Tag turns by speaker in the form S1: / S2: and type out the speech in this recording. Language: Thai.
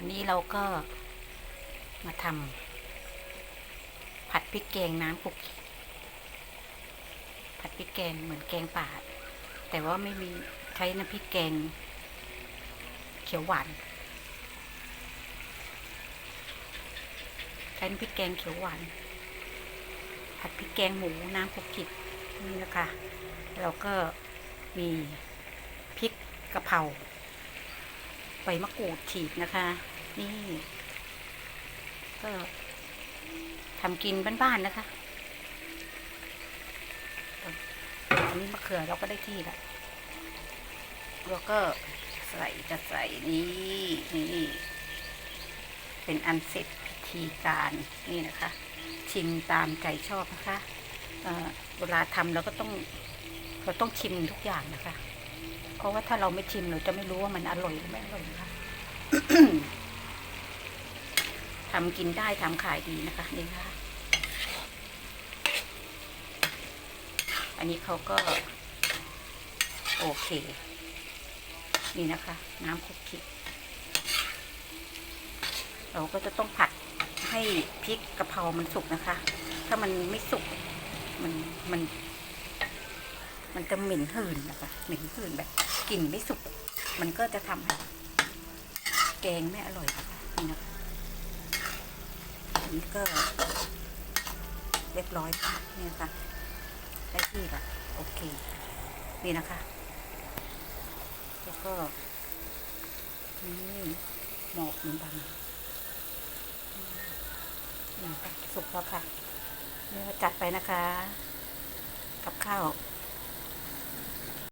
S1: วันนี้เราก็มาทำผัดพริกแกงน้ำคุกผัดพริกแกงเหมือนแกงป่า แต่ว่าไม่มีใช้น้ำพริกแกง เขียวหวานใช้น้ำพริกแกงเขียวหวานผัดพริกแกงหมูน้ำคุกกี้นี่นะคะเราก็มีพริกกะเพรา บมะกรูดฉีกนะคะ นี่ ก็ทำกินบ้านๆนะคะ อันนี้มะเขือเราก็ได้ที่แล้วเราก็ใส่จะใส่นี่นี่เป็นอันเสร็จพิธีการนี่นะคะ ชิมตามใจชอบนะคะเเวลาทำเราก็ต้อง เราต้องชิมทุกอย่างนะคะ เพราะว่าถ้าเราไม่ชิมเราจะไม่รู้ว่ามันอร่อยหรือไม่อร่อยนะคะทำกินได้ทำขายดีนะคะนี่ค่ะ อันนี้เขาก็ โอเค นี่นะคะ น้ำคุกกี้เราก็จะต้องผัดให้พริกกะเพรามันสุกนะคะ ถ้ามันไม่สุก มันมัน มันจะเหม็นหืนนะคะ เหม็นหืนแบบ กลิ่นไม่สุก มันก็จะทำให้แกงไม่อร่อยนะคะนี่นะคะนี่ก็เรียบร้อยค่ะนี่นะคะได้ที่ละโอเค นี่นะคะ แล้วก็นี่หมอกมันบังนี่ค่ะสุกแล้วค่ะนี่จัดไปนะคะ กับข้าว